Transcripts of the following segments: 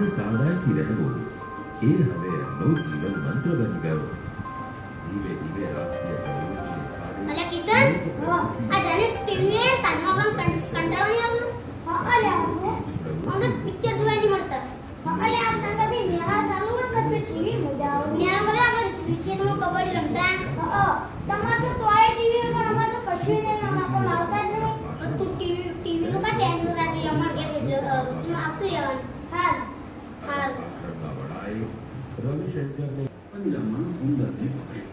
અને સાવધાનથી રહેવું એ હવે એમનો જીવન મંત્ર બની ગયો ધીમે ધીમે રાજકીય પ્રવૃત્તિને સ્થાને અલ્યા કિશન આ જાને ટીવી એ કાનમાં પણ કંટાળો નહીં આવતો હા અલ્યા મને પિક્ચર જોવા નહીં મળતા અલ્યા આ તાકાથી નેહા ચાલુ કર તો ટીવી મજા આવે નેહા બધા આપણે વિશેષમાં કબડ્ડી રમતા હા તમાર આશ્રમના રવિશંકરને પંજામાં ઉંદરને આ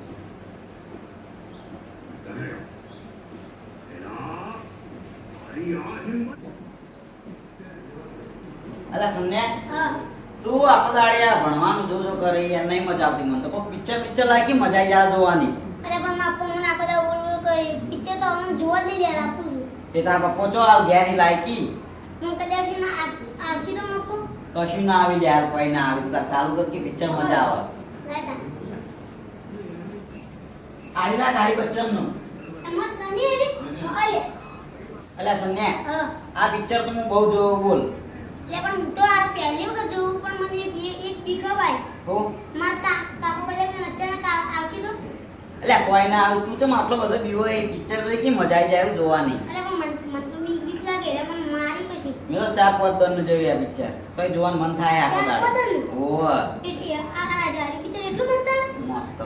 અલા સન્યા તું આખો દાડિયા ભણવાનું જો જો કરી એને નહીં મજા આવતી મને તો. પિક્ચર પિક્ચર લાગી મજા આવી જાય જોવાની. અરે પણ માપો મને આ કરી પિક્ચર તો અમને જોવા જ નહીં રાખું છું. તે તારા પપ્પો ચો આવ ઘેરી લાયકી? હું કદાચ આરસી તો મૂકો. કશું ના આવી જાય કોઈ ના આવી તું તાર ચાલુ કર કે પિક્ચર મજા આવે. આવી ના કારી બચ્ચનનું એ મસ્ત નહીં હરી અલે અલા સન્યા આ પિક્ચર તો હું બહુ જોઉં બોલ. એટલે પણ હું તો આ પહેલી વખત જોઉં પણ મને એક એક- એક બી ખવાય હો. મારા કા કાકો કદાચ અચાનક આવતી તો? એટલે કોઈ ના આવે તું તો આટલો બધો બીવો એ પિક્ચર જોઈ કે મજા આવી જાય જોવાની. પણ મન તો બીક લાગે રે મેં તો ચાર પાંચ દન જોયું આ પિક્ચર. તોય જોવાનું મન થાય આખો દાડો દન? આ આ પિક્ચર એટલું મસ્ત? મસ્ત.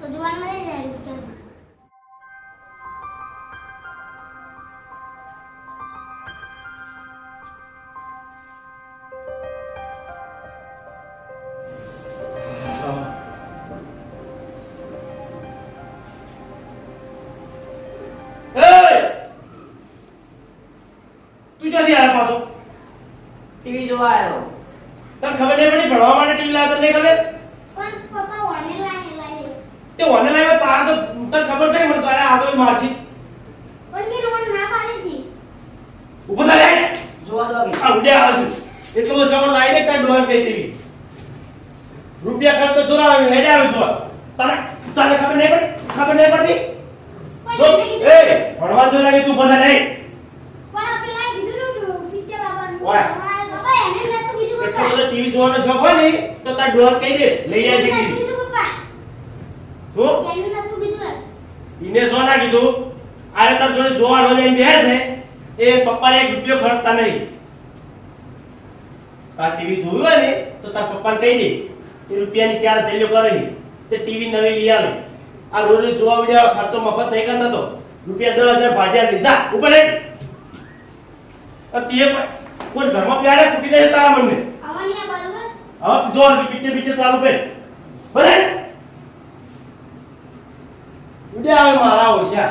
તો જોવાનું મજા જાય પિક્ચર ખબર પણ પપ્પા ઓને લાગે લાગે તે ઓને લાવ્યો તારે તો તને ખબર છે કે મને તારે આગળ મારજી પણ મેં રોન ના પાડી દી ઊભો થા રે જોવા દો કે આ ઉડે આવે છે. એટલો બધો સામાન દે તાર ડોર કઈ દેવી. રૂપિયા ખર્ચ તો ચોરાવે હેડે આવ્યો જોવા. તને તને ખબર નહીં પડી? ખબર નહીં પડતી જો એ ભણવા જો લાગે તું બધા નહીં પણ આપણે લાઈ દીધું પિક્ચર લાવવાનું ઓય. પપ્પા એને મેં તો કીધું એટલો બધો ટીવી જોવાનો શોખ હોય ને તો તાર ડોર કહી દે લઈ એને નતું કીધું ઈને સો ના કીધું? આરે તાર જોડે જોવાનો જઈને બેહે છે? એ પપ્પાને એક રૂપિયો ખર્ચતા નહીં. તાર ટીવી જોયું હોય ને તો તાર પપ્પાને કહી દે એ રૂપિયાની ચાર થેલીઓ કરી તે ટીવી નવી લઈ આવે આ રોજ રોજ જોવા વિડિયો ખર્ચો મફત નહીં કરતો તો રૂપિયા દસ હજાર ભાજ્યા દે જા ઉપર લે તે કોઈ- કોઈ ઘરમાં પ્યારે કૂટી દે તારા મનને આવવાની આ બાજુ બસ હવે જોર પિક્ચર પિક્ચર ચાલુ કરે. ભલે ઉડ્યા આવે મારા ઓછા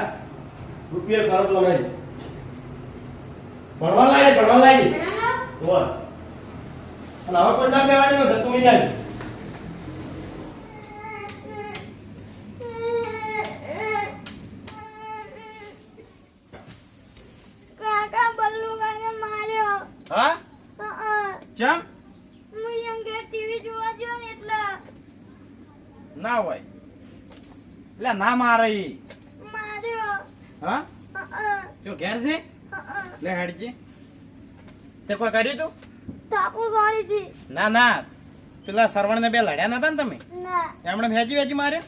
રૂપિયા ખર્ચો નહીં. ભણવા લાગે ભણવા લાગે. બોલ અને હવે કોઈ ના કહેવાની નથી તું જાય કાકા બલ્લુ કાકા માર્યો હા હા ચમ હું એમ કે ટીવી જોવા ગયો ને એટલે ના હોય એટલે ના મારે. હા? જો ઘેર છે? લે હેડજી. તે કોઈ કર્યું તું? વાળી ના ના. પેલા સરવણને બે લડ્યા નતા ને તમે? એમણે ભેજી વેજી માર્યો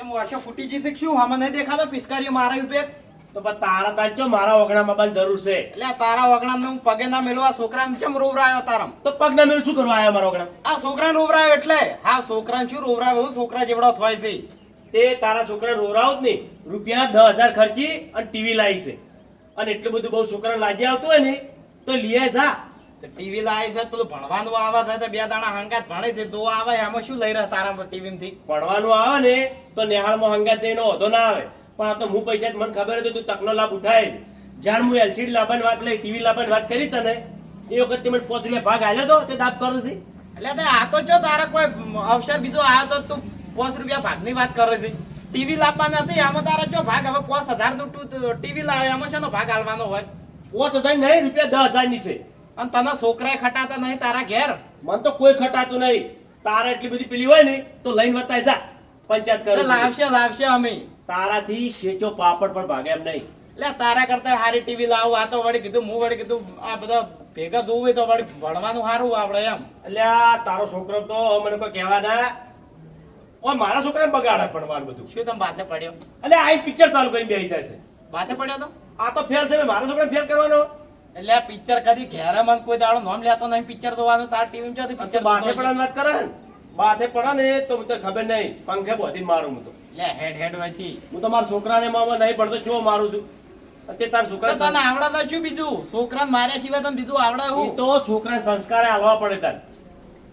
એમ વાશો ફૂટી જીતી શું? હમણાં નહીં દેખાતો? પિસ્કારીઓ મારા ઉપર. તો પણ તારા તાર ચો મારા ઓગણા માં જરૂર છે. એટલે આ તારા વગણાને હું પગે ના મેળવા છોકરાને કેમ રોવરાયો તારમ? તો પગ ના મેળ શું કરવા આવ્યા મારા ઓગણા આ છોકરાને રોવરાયો એટલે? હા છોકરાને શું રોવરાયો? છોકરા જેવડો થવાય છે. તે તારા છોકરા રોરાવ જ નહીં. રૂપિયા દસ હજાર ખર્ચી અને ટીવી લાવી છે. અને એટલું બધું બહુ છોકરા લાજી આવતું હોય ને તો લીએ જા. ટીવી લાવી છે પેલું ભણવાનું આવે છે તો બે દાણા હંગાત ભણે છે તો આવે એમાં શું લઈ રહ્યા તારા ટીવી થી? ભણવાનું આવે ને તો નેહાળમાં હંગાત જઈને વધો ના આવે. પણ આ તો હું પૈસા મને ખબર હતી તું તકનો લાભ ઉઠાય. જાણ હું એલસીડી લાવવાની વાત લઈ ટીવી લાવવાની વાત કરી તને. એ વખત મને પોચ રૂપિયા ભાગ આવ્યો તો તે દાબ કરું છું. એટલે તે આ તો જો તારા કોઈ અવસર બીજો આવ્યો તો તું પાંચ રૂપિયા ભાગની વાત કરે છે. ટીવી લાવવાની હતી આમાં તારા જો ભાગ હવે પાંચ હજારનું ટીવી લાવે એમાં છે ભાગ આલવાનો હોય? પાંચ હજાર નહીં રૂપિયા દસ હજારની છે. અને તને છોકરાએ ખટાતા નહીં તારા ઘેર? મને તો કોઈ ખટાતું નહીં. તારા એટલી બધી પેલી હોય ને તો લઈને વતાય જા. પંચાયત કરો. લાવશે લાવશે અમે. તારાથી શેચો પાપડ પણ ભાગે એમ નહીં. એટલે તારા કરતા સારી ટીવી લાવું આ તો વળી કીધું હું વળી કીધું આ બધા ભેગા હોય તો વળી ભણવાનું સારું આપણે એમ. એટલે આ તારો છોકરો તો મને કોઈ કહેવા ના. ઓ મારા છોકરાને બગાડે ભણવાનું બધું. શું તમે બાતે પડ્યો? એટલે આ પિક્ચર ચાલુ કરીને બેસી જાય છે. બાતે પડ્યો તો? આ તો ફેલ છે મેં મારા છોકરાને ફેલ કરવાનો. એટલે આ પિક્ચર કદી ઘેરે મને કોઈ દાડો નામ લેતો નહીં. પિક્ચર જોવાનું તાર ટીવી માં પિક્ચર બાથે પડવાની વાત કરે બાથે પડે ને તો મને ખબર નહીં. પંખે બોધી મારું હું તો. લે હેડ હેડ વાથી હું તો મારા છોકરાને મામા નહીં પડતો જો મારું છું. તે તાર છોકરા તને આવડે તો શું બીજું? છોકરાને માર્યા સિવાય તને બીજું આવડે હું તો છોકરાને સંસ્કારે હાલવા પડે તાર.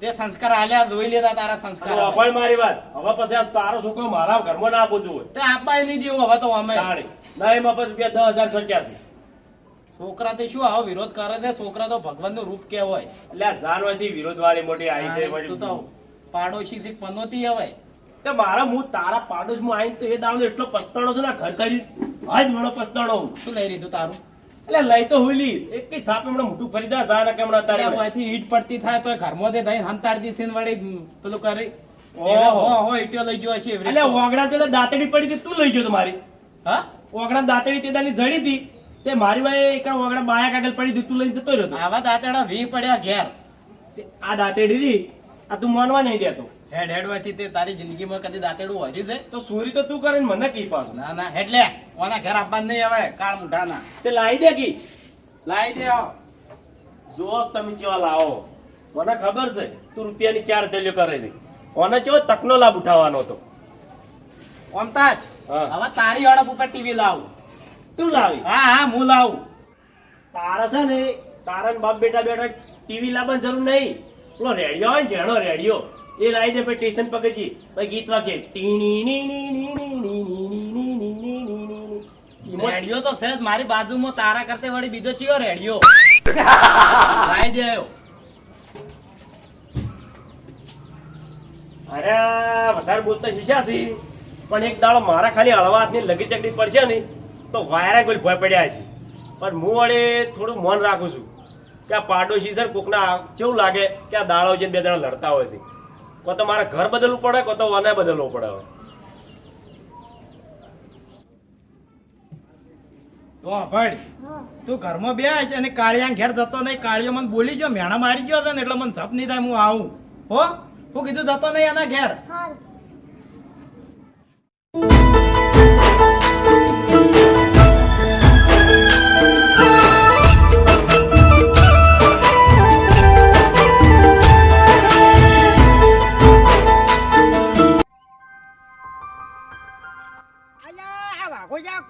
તે સંસ્કાર આલ્યા ધોઈ લેતા તારા સંસ્કાર અને મારી વાત. હવે પછી તારો છોકરો મારા ઘરમાં ના જોઈએ તે આપવા નહીં દેવું હવે તો અમે. ના એમાં પછી રૂપિયા દસ હજાર ખર્ચ્યા છે. છોકરા તે શું આવો વિરોધ કરે છે છોકરા તો ભગવાનનું રૂપ કેવાય એટલે જાનવાથી વિરોધ વાળી મોટી આવી છે તું તો પાડોશી થી પનોતી હવે. તો મારા હું તારા પાડોશમાં આવીને તો એ દાડો એટલો પસ્તાણો છે ને ઘર કરી આજ મળો પસ્તાણો શું લઈ લીધું તારું? એટલે લઈ તો હોઈલી એક કઈ થાપ હમણાં મોટું ફરી જા ને કે હમણાં તારે. અહીંથી ઈટ પડતી થાય તો ઘરમાં તે દહીં હંતાડતી થઈને વળી પેલું કરી. ઓહો. હો હો ઈટીઓ લઈ ગયો છે એટલે ઓગણા તો દાંતડી પડી હતી તું લઈ ગયો તો મારી. હા? ઓગણા દાંતડી તે દાની જડી હતી. તે મારી ભાઈ એક ઓગણા બાયા કાગળ પડી દીધું તું લઈને જતો રહ્યો આવા દાંતેડા વી પડ્યા ઘેર. આ દાંતેડી રી આ તું માનવા નહીં દેતો. હેડ હેડ વાયથી તે તારી જિંદગીમાં કદી દાંતેડું વર્યું છે તો સુરી તો તું કરે મને કી પાસ ના ના એટલે લે ઓના ઘર આપવા નહીં આવે કાળ મુઢાના. તે લાવી દે કી. લાવી દે. જો તમે ચેવા લાવો મને ખબર છે તું રૂપિયાની ચાર થેલીઓ કરે છે. ઓને ચેવો તકનો લાભ ઉઠાવવાનો હતો. ઓમતાજ હવે તારી અડપ ઉપર ટીવી લાવું. તું લાવી. હા હા હું લાવું. તારા છે ને તારા ને બાપ બેટા બેટા ટીવી લાવવાની જરૂર નહીં. પેલો રેડિયો હોય ને જેણો રેડિયો એ લાવી દે પછી સ્ટેશન પકડજી પછી ગીત વાગે ટીણી ની ની ની ની ની ની ની ની ની ની ની ની. રેડિયો તો છે મારી બાજુમાં તારા કરતે વળી બીજો ચિયો રેડિયો લાવી દે અરે વધારે બોલતા શીશા છે પણ એક દાડો મારા ખાલી હળવા હાથની લગી ચકડી પડશે ને તો વાયરા કોઈ ભય પડ્યા છે. પણ હું વડે થોડું મન રાખું છું કે આ પાડોશી સર કોકના કેવું લાગે કે આ દાળો જે બે જણા લડતા હોય છે. કો તો મારે ઘર બદલવું પડે કો તો વને બદલવું પડે હવે. તો ભાઈ તું ઘરમાં બેસ અને કાળિયા ઘેર જતો નહીં. કાળિયો મને બોલી ગયો મેણા મારી ગયો હતો ને એટલે મને જપ નહીં થાય હું આવું. હો? હું કીધું જતો નહીં એના ઘેર.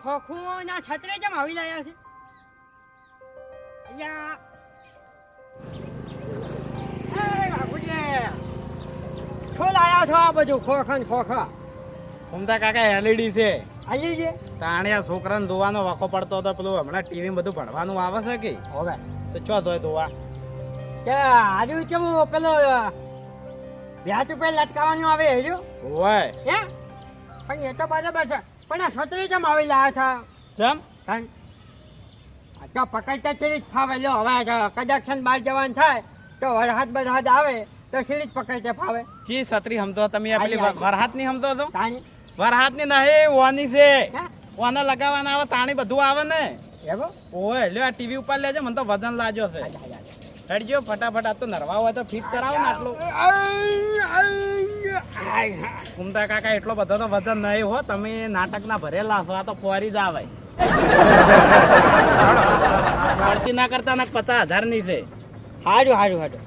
ખોખુના છત્રે કેમ આવી લાયા છે. અહીંયા શું લાયા છો આ બધું ખોખન ખોખા? ફૂમતા કાકા એલઈડી છે. આવી છે? તાણિયા છોકરાને ધોવાનો વાકો પડતો હતો પેલું હમણાં ટીવી બધું ભણવાનું આવે છે કે? હવે. તો ચો ધોય ધોવા? કે આજુ ચમ પેલો વ્યાજ ઉપર લટકાવવાનું આવે હેર્યું? હોય. હે? પણ એ તો બરાબર છે. પણ આ છત્રી કેમ આવી લાયા છે? કેમ? તો પકડતા ચીરી ફાવે લો હવે કદાચ છે બહાર જવાનું થાય તો વરહાદ બરહાદ આવે તો સીરી જ પકડતે ફાવે. જી છત્રી હમતો. તમે આ પેલી. વરહાતની હમતો હતો તાણી વરહાતની નહીં ઓની છે. ઓને લગાવવાના આવે તાણી બધું આવે ને. એવો? ઓય લ્યો આ ટીવી ઉપર લેજો મને તો વજન લાજો છે. હેડજો ફટાફટ. આ તો નરવા હોય તો ફિટ કરાવો ને આટલું. કુમતા કાકા એટલો બધો તો વજન નહીં હો. તમે નાટકના ભરેલા છો આ તો ફોરી જ આવે. પડતી ના કરતા ના પચાસ હજારની છે હાજુ હાજુ હાજુ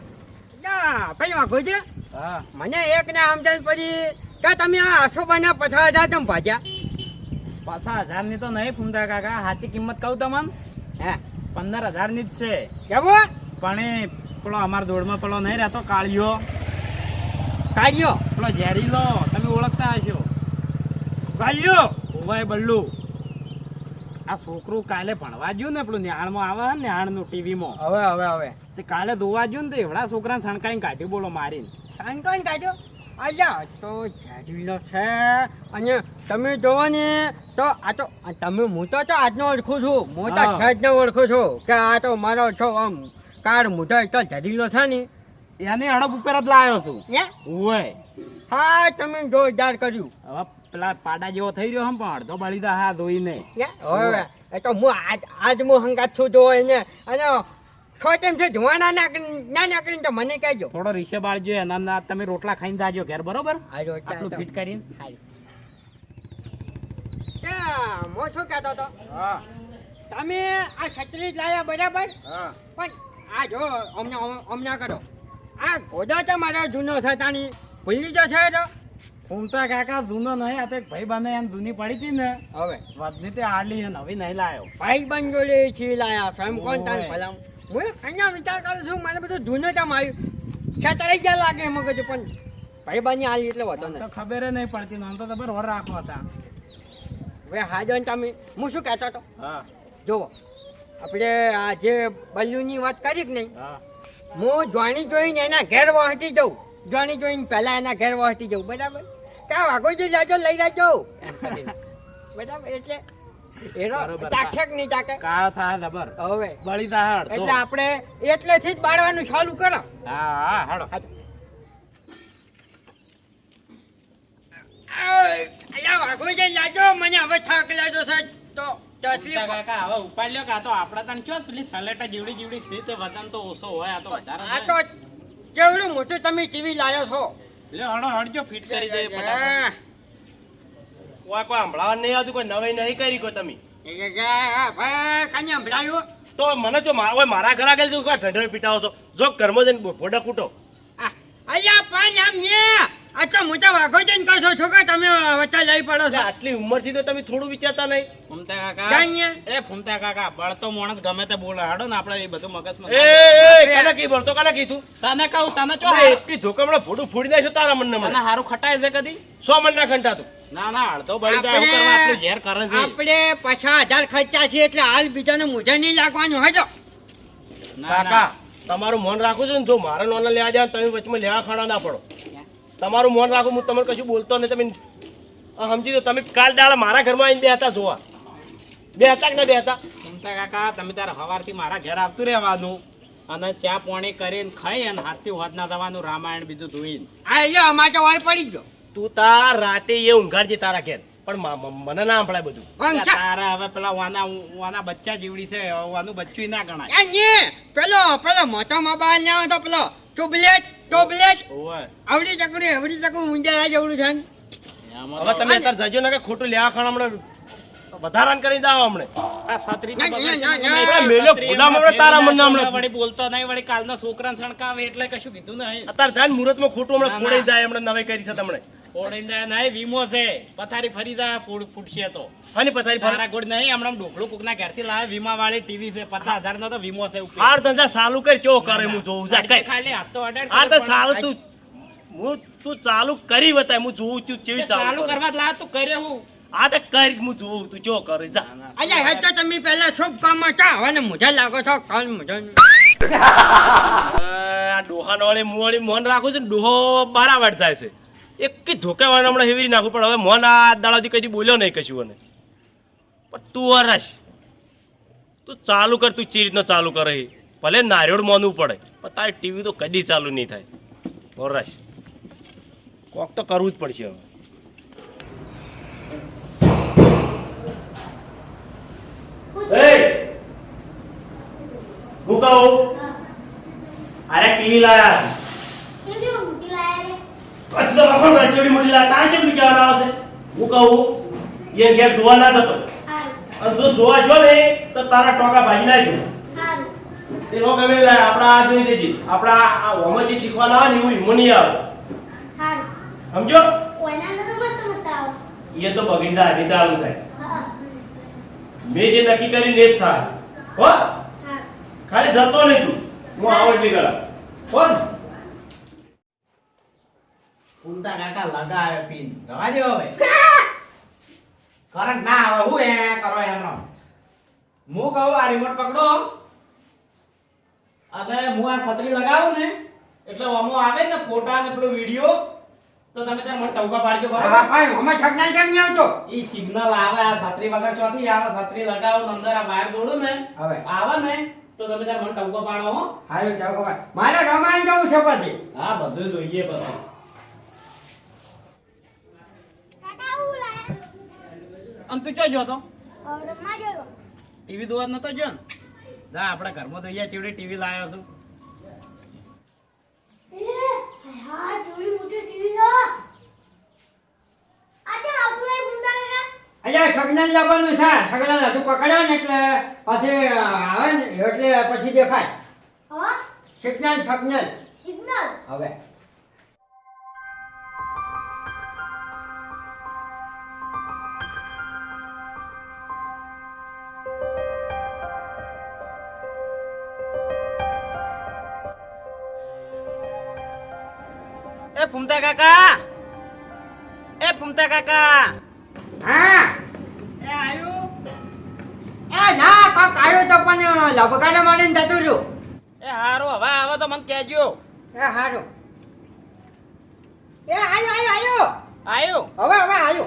ભાઈ વાંખો છે? હા. મને એક ને સમજણ પડી કે તમે આ આસો બના પચાસ હજાર કેમ ભાજ્યા? પચાસ હજારની તો નહીં ફૂમતા કાકા. સાચી કિંમત કહું તમને? હે? પંદર હજારની જ છે. કેવું? પણ પેલો અમારા દોડમાં પેલો નહીં રહેતો કાળિયો. કાળિયો? પેલો ઝેરીલો તમે ઓળખતા હશો. કાળિયો! ઓવાય બલ્લુ. આ છોકરું કાલે ભણવા ગયું ને પેલું નેહાળમાં આવે ને નેહાળનું ટીવીમાં. હવે હવે હવે. તે કાલે ધોવા ગયું ને તે એવડા છોકરાને છણકાઈને કાઢ્યું બોલો મારીને. છણકાઈને કાઢ્યો? અલ્યા તો જાડીલો છે. અને તમે જોવો ને તો આ તો તમે હું તો તો આજનો ઓળખું છું. હું તો છે જ ને ઓળખું છું કે આ તો મારો છો આમ કાર મોટો એક તો જાડીલો છે ને. એને હડપ ઉપર જ લાવ્યો છું? ઓય હા તમે જોરદાર કર્યું. હવે પેલા પાડા જેવો થઈ રહ્યો હમ પણ અડધો બળી દા હા ધોઈને? હવે એ તો હું આજ આજ હું હંગાત છું જો એને. અને છો ટાઈમ છે જોવાના ના ના તો મને કહેજો. થોડો રીસે બાળજો એના ના તમે રોટલા ખાઈને જાજો ઘેર બરોબર? આટલું ફિટ કરીને. મો શું કહેતો હતો? તમે આ છત્રી લાયા બરાબર? પણ આ જો અમને અમને કરો. આ ગોદા છે મારો જૂનો છે તાની જો છે તો. ફૂમતા કાકા જૂનો નહીં આ તો એક ભાઈ બને એમ જૂની પડી હતી ને. હવે. વધની તે હાલી છે નવી નહીં લાયો. ભાઈ બન જોડે છી લાયા. સ્વયં કોણ તાન ભલા હું અહીંયા વિચાર કરું છું મને બધું જૂનો છે આમ આવ્યું છતરાઈ ગયા લાગે મગજ પણ ભાઈ બની આવી એટલે વધો તો ખબર નહીં પડતી નામ તો ખબર વર રાખો હતા. હવે હાજો ને તમે. હું શું કહેતો હતો? હા. જુઓ આપણે આ જે બલ્લુની વાત કરી કે નહીં? હું. જોણી જોઈને એના ઘેર વહટી જાઉં. જોણી જોઈને પહેલા એના ઘેર વહટી જાઉં. બરાબર? કા વાઘોજી જાજો લઈ જાજો. બરાબર? એટલે એટલે આપણે એટલેથી જ બાળવાનું ચાલુ કરો. હા હા હાડો. અલ્યા વાઘોજી જાજો. મને હવે થાક લાગ્યો છે. તો ચાચલી કાકા હવે ઉપાડ લ્યો કે તો આપડા તને ચો પેલી સલેટા જીવડી જીવડી સ્થિત વજન તો ઓછો હોય આ તો વધારે આ તો કેવડું મોટું તમે ટીવી લાવ્યો છો? લે હડો હડજો ફિટ કરી દે ફટાફટ. કોઈ કોઈ હંભળાવા નહીં આવતું કોઈ નવાઈ નહીં કરી કોઈ તમે. કાંઈ? તો મને જો મારા ઘર આગળ તું ઢંઢર પીટાવો છો. જો કર્મો જઈને ફોડા કૂટો. આ, અલ્યા પણ આમ ને હું તો મોટા વાઘો જઈને કહો છો છો કે તમે વચ્ચે લઈ પડો છો? આટલી ઉંમરથી તો તમે થોડું વિચારતા નહીં. ફૂમતા કાકા. એ ફૂમતા કાકા બળતો માણસ ગમે તે બોલે. હાડો ને આપણે એ બધું મગજમાં એ એ કાને કી બળતો કને કીધું? તને કહું તને ચો એટલી ધોકમડો ફોડું ફોડી દેશો તારા મનને તને મને હારું ખટાય છે કદી? સો મન ના ખંટાતું ના ના અડધો બળી જાય કરવા આટલું ઝેર કરે છે. આપણે પચાસ હજાર ખર્ચા છે એટલે હાલ બીજાને મુજે નહીં લાગવાનું હજો ના, કાકા તમારું મન રાખું છું ને જો મારા નોના લેવા જાય તમે વચમાં લેવા ખાડા ના પડો. તમારું મન રાખું હું તમને કશું બોલતો નહીં. તમે સમજી દો તમે કાલ દાડા મારા ઘરમાં આવીને બે હતા જોવા. બે હતા કે ના બેહતા? સમતા કાકા તમે તારે સવારથી મારા ઘેર આવતું રહેવાનું. અને ચા પાણી કરીને ખાઈ અને હાથથી હોદ ના જવાનું રામાયણ બીજું ધોઈને આ અમારે તો વાળ પડી ગયો. તું તાર રાતે એ ઊંઘાડજે તારા ઘેર. પણ મને ના સંભળાય બધું. તારા હવે પેલા વાના વાના બચ્ચા જીવડી છે વાનું બચ્ચું ના ગણાય. પેલો પેલો મોટો મોબાઈલ ના હોય તો પેલો ટુબલેટ ટોબલેટ આવડી ચકડી આવડી ચકડી મુંજા જેવડું છે હવે તમે અત્યારે જજો ને કે ખોટું લેવા ખાણ હમણાં વધારાને કરી જાવ હમણે. આ છત્રી ના, ના, ના, ના. મેલો ભૂલામાં હમણાં તારા મન હમણે. વળી બોલતો નહીં વળી કાલનો છોકરાને સણકાવે એટલે કશું કીધું નહીં. અત્યારે જાન મુહૂર્તમાં ખોટું હમણે ફોડી જાય હમણે નવે કરી છે તમને. ફોડી જાય નહીં વીમો છે. પથારી ફરી જાય ફૂડ ફૂટશે તો. અને પથારી ફરે? ગોળ નહીં હમણાં ઢોકળું કોકના ઘેરથી લાવે વીમા વાળી ટીવી છે પચાસ હજાર નો તો વીમો છે ઉપર. હાર ધંધા ચાલુ કર ચો કરે હું જોઉં. જા કઈ. ખાલી હાથ તો અડે આ તો ચાલુ તું હું તું ચાલુ કરી બતાય હું જોઉં છું કેવી ચાલુ ચાલુ કરવા લાવ તું કરે હું. હા તો કરી હું જોઉં તું ચો કરે જા. અલ્યા હે તો તમે પહેલા શુભ કામમાં ચા હવે ને મુજે લાગો છો કાલ મુજે આ ડોહાનો વાળી મું વાળી મોન રાખું છું ડોહો બારાવાટ થાય છે. એક કે ધોકાવાળા હમણાં હેવી નાખું પણ હવે મોન આ દાડાથી કદી બોલ્યો નહીં કશું મને પણ તું વરસ તું ચાલુ કર તું ચી રીતનો ચાલુ કરે. ભલે નારિયોળ મોનવું પડે પણ તારી ટીવી તો કદી ચાલુ નહીં થાય. વરસ કોક તો કરવું જ પડશે હવે. એ! હું કહું? અરે ટીવી લાયા કેવી મોટી લાયા રે? હજી તો વખણ કરે ચેવડી મોટી લાયા. તારે ચેવડી કહેવાના આવશે હું કહું એ ઘેર જોવા ના થતો અને જો જોવા જો ને તો તારા ટોકા ભાજી નાખજો. હારું. એનો ગમે આપણા આ જોઈ દેજે. આપણા આ હોમો જે શીખવાના આવે ને એવું હિમો નહીં આવે. સમજો? તો એ તો બગડી ચાલુ થાય. હા મેં જે નક્કી કરીને એ જ થાય. હો? ખાલી જતો નહીં તું. હું આવો એટલી ગળા હો કુંતા કાકા લગાવે પીન. જવા દો હવે. કરંટ ના આવે હું એ કરો એમનો. હું કહું આ રિમોટ પકડો. અને હું આ છત્રી લગાવું ને એટલે અમો આવે ને ફોટા ને પેલો વિડિયો. તો તમે તાર મને ટવકા પાડજો હા, ભાઈ અમે સગના કેમ નહીં આવતો? ઈ સિગ્નલ આવે આ છત્રી વગર ચોથી આવે છત્રી લગાવો ને અંદર આ વાયર દોડું ને હવે. આવે ને તો તમે તાર મને ટવકો પાડો હો. હારું ટવકો પાડ. મારે રમાઈ જવું છે પછી. હા બધું જોઈએ પછી. કાકા અને તું ચો જો તો ટીવી જોવા નતો જો ને? જા આપણા ઘરમાં તો અહીંયા ચીવડી ટીવી લાવ્યો છું. એ હા મોટી ટીવી છે. આજે આવતું નહીં ગુંડા કાકા અહીંયા સગનલ લાવવાનું છે. સગનલ હજુ પકડ્યો ને એટલે પછી આવે ને એટલે પછી દેખાય. હા? Signal signal. સિગ્નલ? હવે. એ ફૂમતા કાકા! એ ફૂમતા કાકા! હા? એ આયુ? એ ના કાક આયુ તો પણ લબકાને મારીને જતું રહ્યું. એ હારું હવે આવે તો મને કહેજો. એ હારું. એ આયો આયો આયો. આયુ? હવે હવે આયો.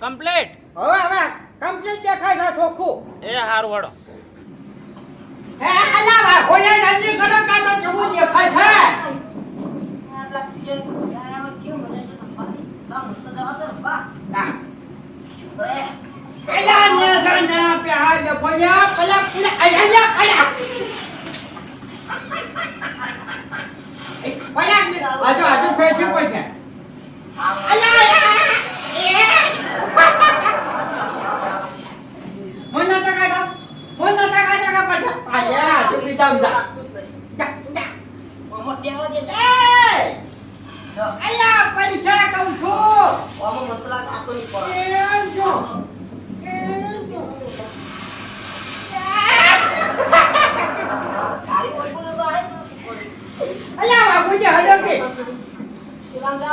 કમ્પ્લીટ? હવે હવે. કમ્પ્લીટ દેખાય છે ચોખ્ખું. એ હારું વડો હે અલા વા જલ્દી કરો કા તો કેવું દેખાય છે. અલા ને સને પ્યાજ પલા પલા અયા પલા ને આજુ પડશે તો કાઢો મને તો કાઢો કા પડશે અયા તું બી સમજા જા જા એ અયા પરીક્ષા કહું છું એમ જો એમ જો અલ્યા બાપુજી હલો કે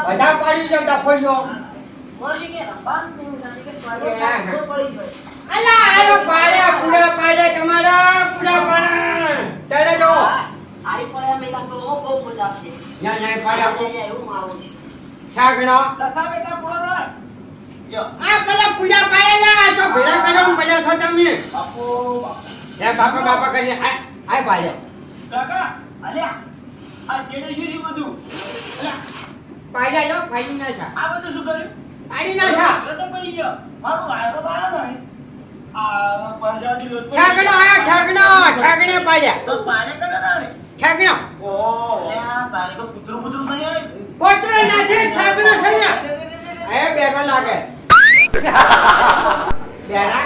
બધા પાડી જો દફોયો અલ્યા આલો પાડે પૂરા પાડે તમારા પૂરા પાડે ચડે જો ના ના પાડે છાગણો આ પેલા પૂજા પાડેલા તો ભેળા કરો ને પેલા છો તમે એ બાપા બાપા કરી આ આ પાડે પાડ્યા જો. પાડી ના છા પાડી ના? છા છાગણો આયો છાગણો છાગણે પાડ્યા છાગણો કોતરો નથી છાગણો છે એ બેરો લાગે. બેરા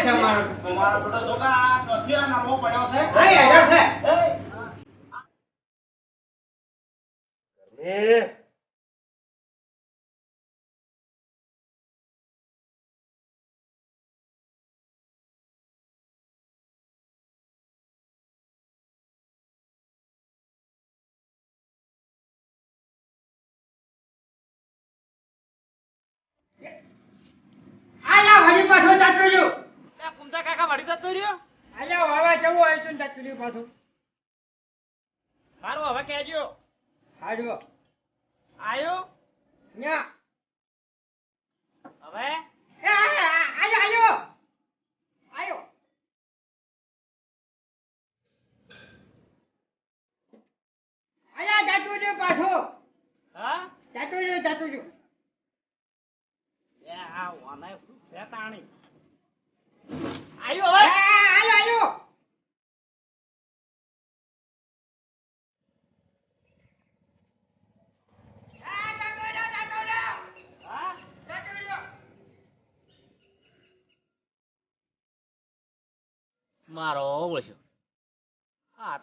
થઈ ગયા છે. મારો હા હેડો છે. આલા વળી પાછો જાતો રહ્યો એ ફૂમતા કાકા વળી જતો રહ્યો આલા વાવા જવું હોય તો જાતો રહ્યો પાછો. સારું હવે કહેજો. હાજો આવ્યો ન્યા.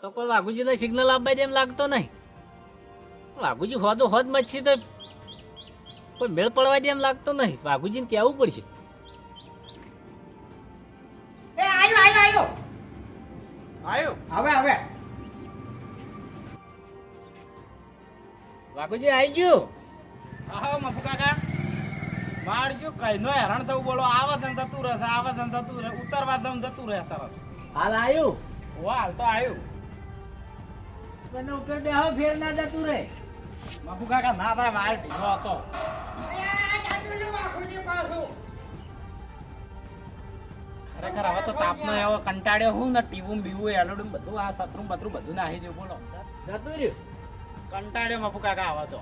તો કોઈ વાઘુજી વાઘુજીનો સિગ્નલ આપવા એમ લાગતો નહીં. વાઘુજી હોદો હોદ મચશે તો કોઈ મેળ પડવા દે એમ લાગતો નહીં. વાઘુજીને કેવું પડશે. વાઘુજી આવી ગયો? હા મફુ કાકા. મારજો કઈનો હેરાન થવું બોલો. આવા ધંધા તું રહેશે આવા ધંધા તું રહે ઉતરવા દમ જતું રહે તરત. હાલ આવ્યું વાહ હાલ તો આવ્યું પણ ઉપર હવે ફેર ના જતું રે બાપુ કાકા ના થાય વાર ઢીલો હતો. ખરેખર હવે તો તાપનો એવો કંટાળ્યો હું ને ટીવું બીવું એલોડું બધું આ સતરું બતરું બધું નાહી દઉં બોલો. જતું રહ્યું. કંટાળ્યો બાપુ કાકા હવે તો.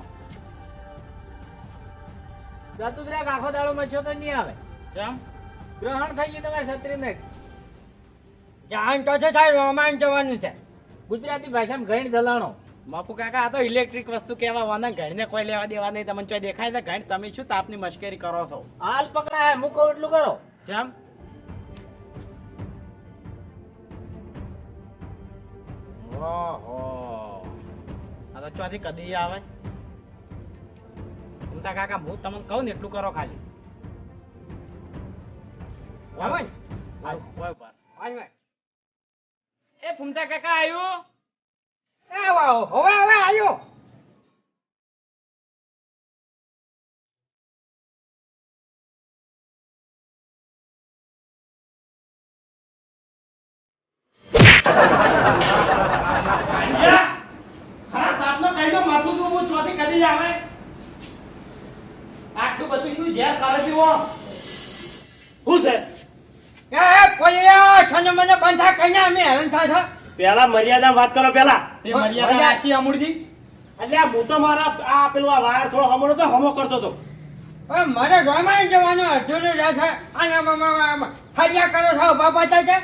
જતું જ રાખ આખો દાડો મચ્યો તો નહીં આવે. કેમ ગ્રહણ થઈ ગયું તમારે છત્રી ને જાણ તો છે થાય રોમાન જવાનું છે. ગુજરાતી ભાષામાં ઘણી જલાણો બાપુ કાકા આ તો ઇલેક્ટ્રિક વસ્તુ કેવા વાના ઘણીને કોઈ લેવા દેવા નહીં તમને ચોય દેખાય છે ઘણી તમે શું તાપની મશ્કરી કરો છો? હાલ પકડાય મૂકો એટલું કરો. કેમ ઓહો. આ તો ચોથી કદી આવે. ઉમતા કાકા હું તમને કહું ને એટલું કરો ખાલી. આવે ને? એ ફૂમતા કાકા આવ્યું એ આવો, આવો. હવે હવે આવ્યો ખરા માથું તું હું કદી આવે? આટલું બધું શું ઝેર કરે છે હું? છે એ એ પોલીરા છને મને બંધ થા કઈને અમે હેરાન થાય છે. પેલા મર્યાદા વાત કરો પેલા. તે મર્યાદા એટલે આ હું તો મારા આ પેલો આ વાયર થોડો હમણો તો હમો કરતો હતો. પણ મારે રોમાન જવાનું અધૂરું રહે છે. અને ફરિયા કરો છો બાબા છે?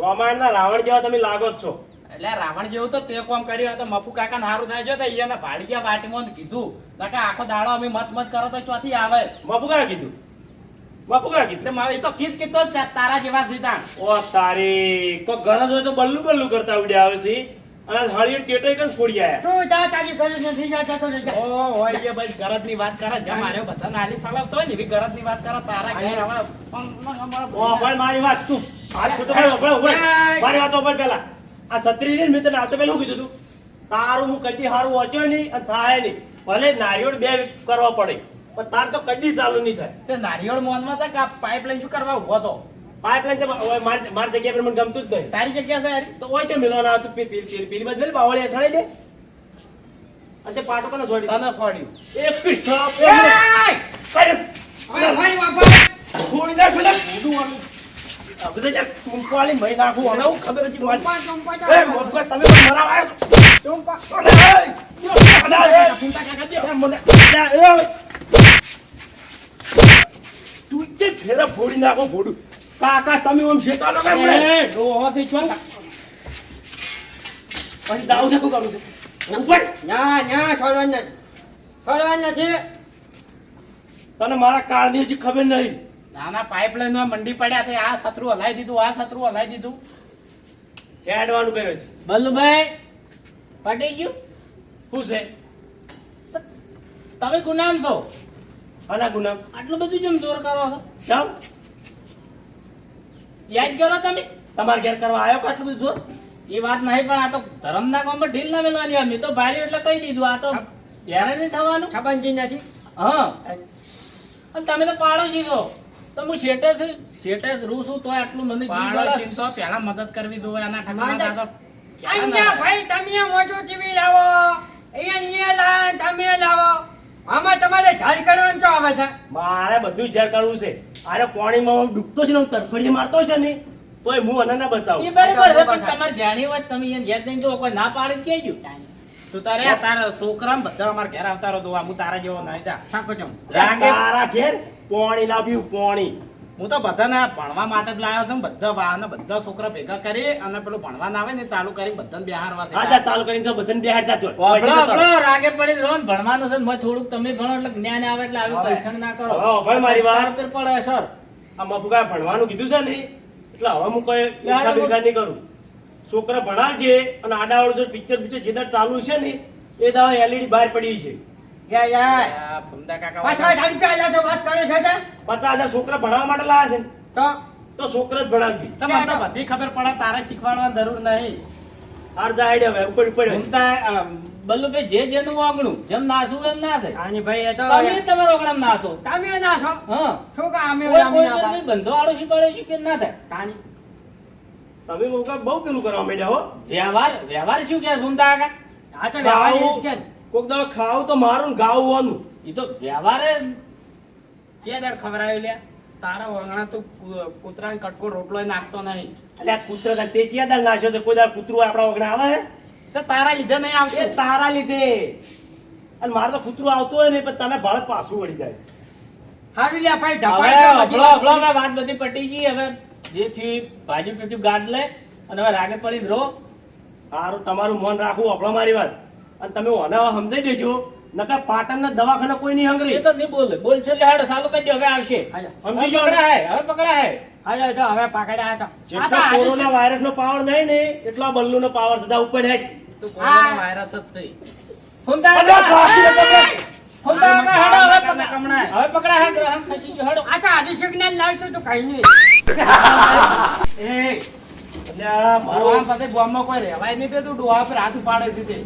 રામાયણ ના રાવણ જેવા તમે લાગો જ છો. એટલે રાવણ જેવું તો તે કોમ કર્યું તો મફુ કાકા સારું થાય છે તો એને ભાડી ગયા વાટીમાં કીધું. નકા આખો દાડો અમે મત મત કરો તો ચોથી આવે. મફુકા કીધું? મફુકા તે મારે એ તો કીધ કીધો જ તારા જેવા દીધા ઓ તારી. કોઈ ગરજ હોય તો બલ્લુ બલ્લુ કરતા ઉડ્યા આવે છે. અને હળી ટેટે કઈ ફોડી આયા. તું જા તારી કરી નથી જાતા તો ઓ હોય એ ભાઈ ગરજની વાત કરે જેમ મારે બધા નાલી સલાવતો હોય ને એવી ગરજની વાત કરે તારા ઘેર હવે ઓ મારી વાત તું. હાથ છોટો ભાઈ મારી વાત પેલા આ છત્રી ને મિત્ર આવતો પેલું કીધું તું? તારું હું કદી હારું વાંચ્યો નહીં અને થાય નહીં. ભલે નારિયોળ બે કરવા પડે. પણ તાર તો કડી ચાલુ નહીં થાય તે નારિયેળ મોનમાં હતા કે પાઇપલાઇન શું કરવા ઊભો તો પાઇપલાઇન તો માર મારી જગ્યા પર મને ગમતું જ નહીં તારી જગ્યા છે યાર તો ઓય તે મિલવાના આવતું પે- પે- પે- પેલી બદલ પેલી બાવળીયા દે અને તે પાટો કને છોડી તને છોડી એક પીઠો હવે મારી બાપા છોડી દે છોડી દે આ બધા જ્યાં ટૂંપવાળી મહી નાખું અને હું ખબર હતી મારી ટુંપા ટુંપા એ મોટું તમે મરાવા આવ્યા છો એ, અરે, એ, એ, મને, એ, તું જે ફેરા ફોડી નાખો ફોડું. કાકા તમે ઓમ શેતાનો કેમ રે એ ડોહોથી છો ને. પછી દાવ છે કો કરું છે? ઉપર ના ના છોડવાનું નથી છોડવાનું નથી તને મારા કાળની હજી ખબર નહીં. નાના પાઇપલાઇન મંડી પડ્યા તે આ શત્રુ હલાઈ દીધું આ શત્રુ હલાઈ દીધું. હેડવાનું કર્યો છે. બલ્લુભાઈ પટી ગયું? શું છે? તમે ગુનામ છો? આના ગુના. આટલું બધું જેમ જોર કરો છો? જાઓ. યાદ કરો તમે? તમારે ઘેર કરવા આવ્યો કે આટલું બધું જોર? એ વાત નહીં પણ આ તો ધર્મના કામમાં ઢીલ ના મેળવાની હોય. મેં તો ભાડી એટલે કહી દીધું. આ તો હેરાન નહીં થવાનું. ખબરજી નથી હા. અને તમે તો પાડોશી છો. તો હું શેટે છું શેઠે રૂ છું તો આટલું મને પાડોશી તો પહેલા મદદ કરવી દો? તો. અહીંયા ભાઈ તમે મોટું ટીવી લાવો અહીંયા અહીંયા લાવો તમે લાવો આમાં કરવાનું તો આવે છે. મારે બધું ઝેર કરવું છે. અરે પાણીમાં હું ડૂબતો છે ને હું તરફડીએ મારતો છે ને તોય હું અને ના એ બરાબર છે પણ તમારે જાણી હોય તમે એને ઘેર જઈને તો કોઈ ના પાડી કે કહેજો. તું તારે આ તારા છોકરા બધા અમારા ઘેર આવતા રહો તો હું તારા જેવો નહીં તા સાકો ચમ તારા ઘેર પાણી લાવ્યું પાણી. હું તો બધાને ભણવા માટે જ લાવ્યો છું. બધા વાહન બધા છોકરા ભેગા કરી અને પેલું ભણવા ના આવે ને ચાલુ કરી બધાને બેહારવા હા જા ચાલુ કરીને તો બધાને જ વાપરો, રાગે પડી રહો ભણવાનું છે ને થોડુંક તમે ભણો એટલે જ્ઞાન આવે એટલે આવી પરીક્ષણ ના કરો. ભાઈ મારી વાત. પર પડે સર. આ મફુકાએ ભણવાનું કીધું છે ને એટલે હવે હું કોઈ બિરખા નહીં કરું. છોકરા ભણાવજે અને આડાવડું જો પિક્ચર પિક્ચર જે દાડ ચાલુ છે ને એ દાવા એલઈડી બહાર પડી છે. યા યા. ફમદા કાકા પાછા ધાડી ચાલ્યા તો વાત કરે છે તે? પચાસ હજાર છોકરા ભણાવવા માટે લાયા છે. તો? તો છોકરા જ ભણાવજી. તો બધી ખબર પડે તારે શીખવાડવાની જરૂર નહીં. હાર જા હવે ઉપર ઉપર ઘૂમતા બલ્લુભાઈ જે જેનું વાગણું જેમ નાસવું એમ નાસે. આની ભાઈ એ તો તમે તમારા ઓગણામ નાસો. તમે ના હા. શું કા અમે અમે કોઈ ના પર પાડીએ? બી બંધો આડો શીખવાડે છે કે ના થાય? કાની તમે મોકા બહુ પેલું કરવા માંડ્યા હો. વ્યવહાર વ્યવહાર શું કે ઘૂમતા આગા આ તો વ્યવહાર કે. કોક દાડો ખાવું તો મારું ને ગાવવાનું એ તો વ્યવહારે કે દાડ ખવડાવ્યું લ્યા? તારા વંગણા તો કૂતરાને કટકો રોટલો નાખતો નહીં. એટલે આ કૂતરા તે ચિયા દાળ નાખ્યો તો કોઈ દાળ કૂતરું આપણા વગણા આવે? તો તારા લીધે નહીં એ તારા લીધે. અને મારે તો કૂતરું આવતું હોય નહીં પણ તને ભાડે પાછું વળી જાય. હારું લ્યા ભાઈ હવે વાત બધી પટી ગઈ. હવે જે થયું ભાજુ ટૂટ્યું ગાઢ લે અને હવે રાગે પડી રહો સારું તમારું મન રાખવું આપણો મારી વાત. અને તમે ઓને સમજાઈ દેજો. નકર પાટણના દવાખાના કોઈ નહીં હંગરી. એ તો નહીં બોલે. બોલ છે એટલે હાડો ચાલુ કરી દો હવે આવશે. હવે સમજી જો પકડા હે હવે પકડા હે હાલો તો હવે પકડા હતા આ તો જેટલો કોરોના વાયરસ નો પાવર નહીં ને એટલા બલ્લુ નો પાવર થતા ઉપર હે તો કોરોના વાયરસ જ થઈ. ફૂમતા આગા હાડો હવે પકડા કમણા હવે પકડા હે ગ્રહણ ખસી જો હાડો. આ તો આજે સિગ્નલ લાવતું તો કઈ નહીં એ અલ્યા, મારો ડોહા પાસે બોમ્બમાં કોઈ રહેવાય નહીં દેતું ડોહા પર હાથ ઉપાડે દીધે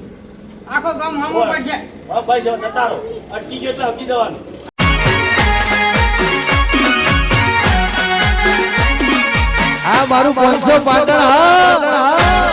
આખો ગામ હામો પડશે. હા ભાઈ સાહેબ, નતારો. અટકી ગયો તો હકી દેવાનું. આ મારું પાંચસો પાટણ હા